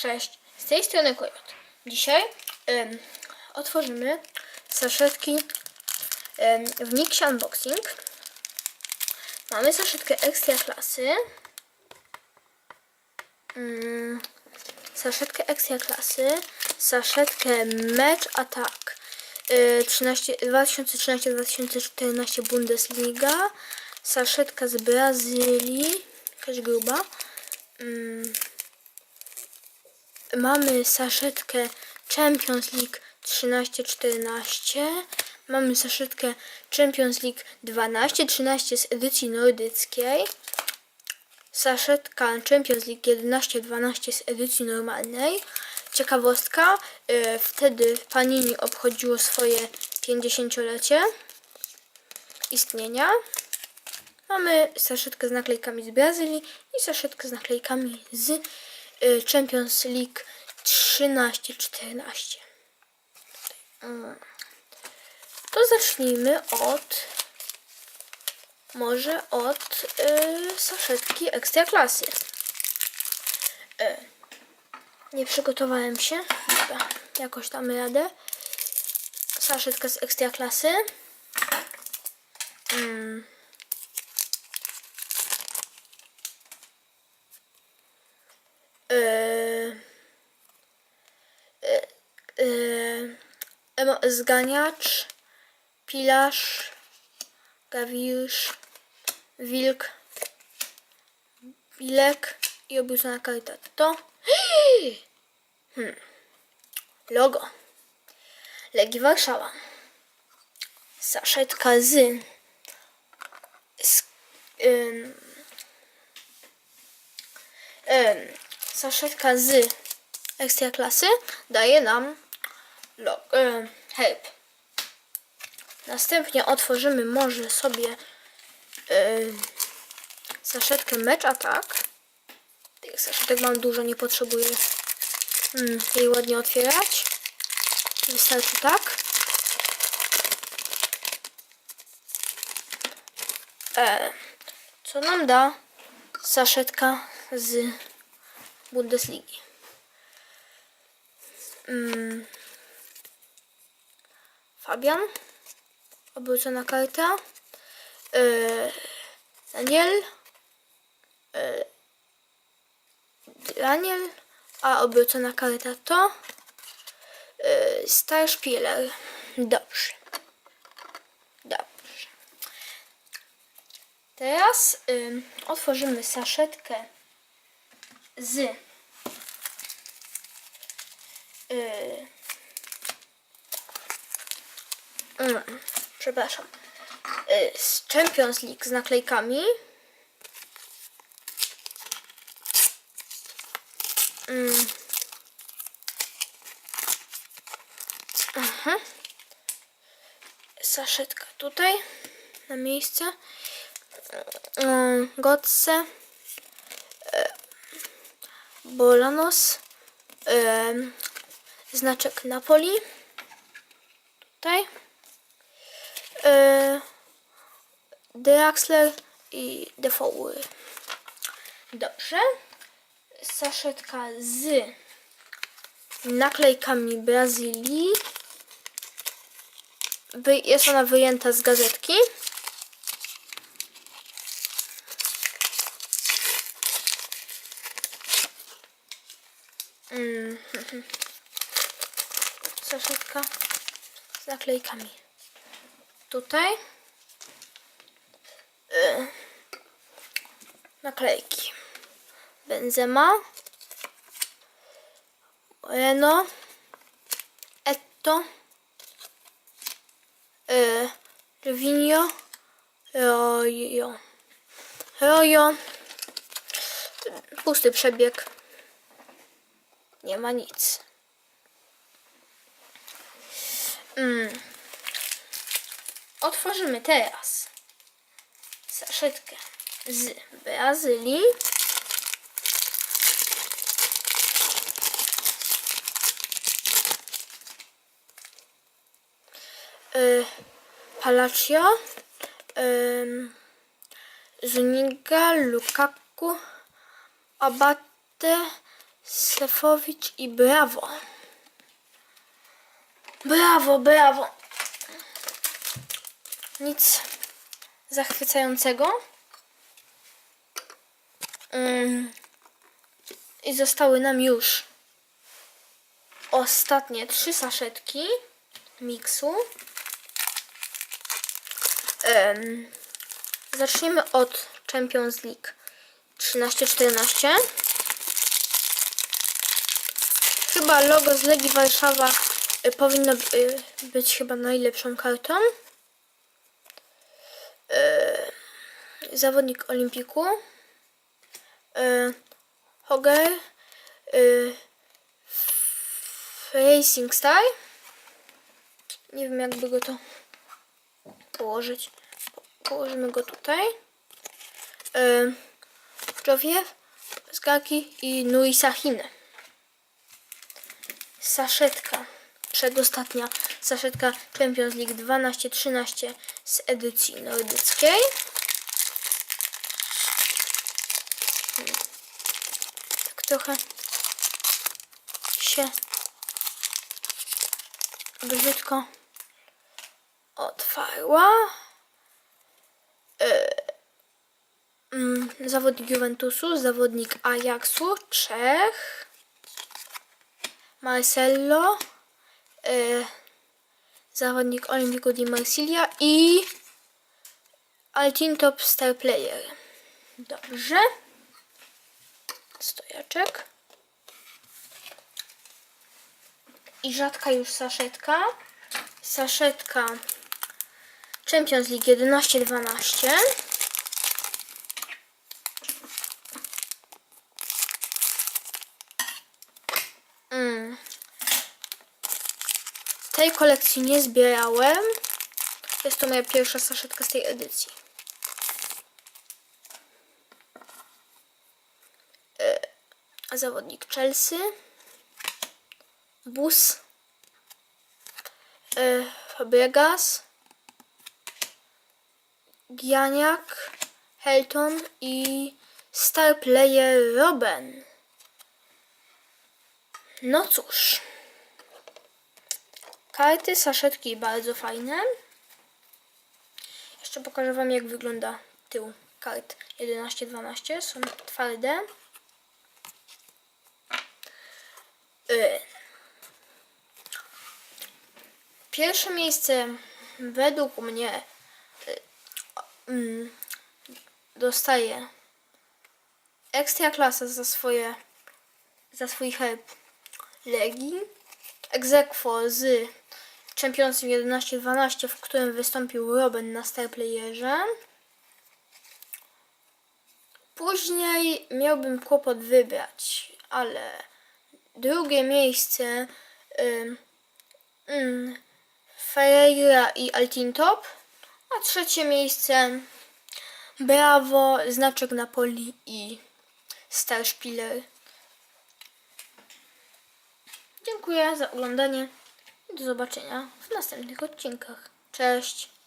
Cześć, z tej strony Kojot. Dzisiaj em, otworzymy saszetki em, w Nixie Unboxing. Mamy saszetkę ekstra klasy. Mm, saszetkę ekstra klasy. Saszetkę Match Attack. y, 13 2013-2014 Bundesliga. Saszetka z Brazylii. Jakaś gruba. Mm, Mamy saszetkę Champions League 13-14. Mamy saszetkę Champions League 12-13 z edycji nordyckiej. Saszetka Champions League 11-12 z edycji normalnej. Ciekawostka, y, wtedy Panini obchodziło swoje 50-lecie istnienia. Mamy saszetkę z naklejkami z Brazylii i saszetkę z naklejkami z Champions League 13-14. Mm. To zacznijmy od może od y, saszetki ekstra klasy. Y, nie przygotowałem się. Dobra, jakoś tam radę. Saszetka z ekstra klasy. Mm. Yy, yy, yy, emo- zganiacz, pilarz, gawirz, wilk, bilek i obrzucona karta. To hmm. logo Legii Warszawa. Saszetka z, z ym, em, saszetka z daje nam lo- em, help. Następnie otworzymy może sobie em, saszetkę Match Attack. Tych saszetek mam dużo, nie potrzebuję mm, jej ładnie otwierać. Wystarczy tak. E, co nam da saszetka z Bundesligi? Mm. Fabian. Obrócona karta. E, Daniel. E, Daniel. A obrócona karta to e, Starspieler. Dobrze. Dobrze. Teraz ym, otworzymy saszetkę z y, mm, przepraszam. Y, z Champions League z naklejkami. Mm. Aha. saszetka tutaj na miejsce. Mm, Gotse, e, Bolanos, e, znaczek Napoli, tutaj, e, Draxler i Defoły. Dobrze. Saszetka z naklejkami Brazylii. Jest ona wyjęta z gazetki. Mm. Saszetka z naklejkami. Tutaj y, naklejki. Benzema, Moreno, Etto, y, Rvinho, Rojo. Rojo. Pusty przebieg. Nie ma nic. Mm. Otworzymy teraz saszetkę z Brazylii. Y, Palacio, Zuniga, Lukaku, Abate, Sefowicz i brawo. Brawo, brawo. Nic zachwycającego. I zostały nam już ostatnie trzy saszetki miksu. Em, zaczniemy od Champions League 13-14. Chyba logo z Legii Warszawa y, powinno y, być chyba najlepszą kartą. Zawodnik Olimpiku. Y, Hoger. Y, Racing Star. Nie wiem jakby go to położyć. Po- Położymy go tutaj. Y, Jowiew, Skaki i Nui Sahine. Saszetka. Przedostatnia saszetka Champions League 12-13 z edycji nordyckiej. Hmm. Tak trochę się brzydko otwarła. E, mm, zawodnik Juventusu, zawodnik Ajaxu, Czech. Marcello, e, zawodnik Olimpico di Marsiglia i Altin Top Star Player. Dobrze. Stojaczek. I rzadka już saszetka. Saszetka Champions League 11-12. Mm. Tej kolekcji nie zbierałem. Jest to moja pierwsza saszetka z tej edycji. E, Zawodnik Chelsea. Bus. E, Fabregas. Gianiak. Helton i star player Robben. No cóż. Karty, saszetki bardzo fajne. Jeszcze pokażę Wam jak wygląda tył kart 11-12. Są twarde. Y. Pierwsze miejsce według mnie y, mm, dostaje ekstra klasa za swoje za swój herb Legii. Egzekwo z Championship 11-12, w którym wystąpił Robin na star playerze. Później miałbym kłopot wybrać, ale drugie miejsce ym, Ferreira i Altintop, a trzecie miejsce Bravo, znaczek Napoli i Star Spieler. Dziękuję za oglądanie i do zobaczenia w następnych odcinkach. Cześć!